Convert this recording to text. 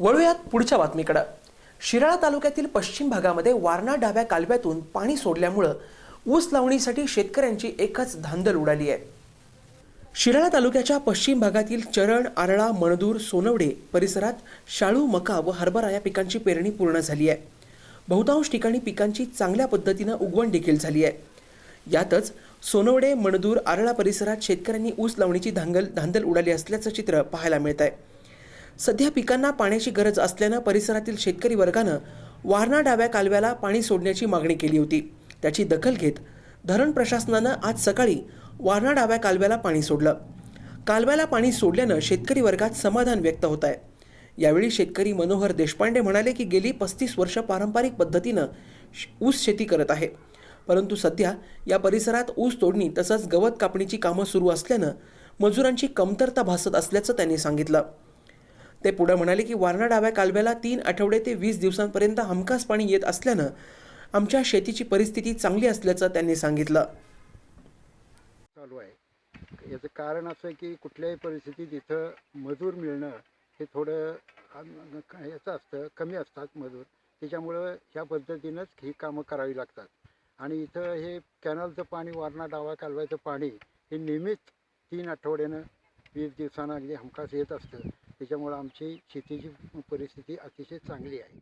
वळूयात पुढच्या बातमीकडे. शिराळा तालुक्यातील पश्चिम भागामध्ये वारणा डाव्या कालव्यातून पाणी सोडल्यामुळं ऊस लावणीसाठी शेतकऱ्यांची एकच धांदल उडाली आहे. शिराळा तालुक्याच्या पश्चिम भागातील चरण आरळा मणदूर सोनवडे परिसरात शाळू मका व हरभरा या पिकांची पेरणी पूर्ण झाली आहे. बहुतांश ठिकाणी पिकांची चांगल्या पद्धतीनं उगवण देखील झाली आहे. यातच सोनवडे मणदूर आरळा परिसरात शेतकऱ्यांनी ऊस लावणीची धांगल धांदल उडाली असल्याचं चित्र पाहायला मिळत आहे सध्या पिकांना पाण्याची गरज असल्यानं परिसरातील शेतकरी वर्गानं वारणा डाव्या कालव्याला पाणी सोडण्याची मागणी केली होती. त्याची दखल घेत धरण प्रशासनानं आज सकाळी वारणा डाव्या कालव्याला पाणी सोडलं. कालव्याला पाणी सोडल्यानं शेतकरी वर्गात समाधान व्यक्त होत आहे यावेळी शेतकरी मनोहर देशपांडे म्हणाले की गेली पस्तीस वर्ष पारंपरिक पद्धतीनं श- ऊस शेती करत आहे. परंतु सध्या या परिसरात ऊस तोडणी तसंच गवत कापणीची कामं सुरू असल्यानं मजुरांची कमतरता भासत असल्याचं त्यांनी सांगितलं. ते पुढे म्हणाले की वारणा डाव्या कालव्याला तीन आठवडे ते वीस दिवसांपर्यंत हमखास पाणी येत असल्यानं आमच्या शेतीची परिस्थिती चांगली असल्याचं त्यांनी सांगितलं. चालू आहे. याचं कारण असं आहे की कुठल्याही परिस्थितीत इथं मजूर मिळणं हे थोडं याचं असतं कमी असतात मजूर. त्याच्यामुळं ह्या पद्धतीनंच ही कामं करावी लागतात. आणि इथं हे कॅनलचं पाणी वारणा डावा कालव्याचं पाणी हे नेहमीच तीन आठवड्यानं वीस दिवसांना अगदी हमखास येत असतं. त्याच्यामुळं आमची शेतीची परिस्थिती अतिशय चांगली आहे.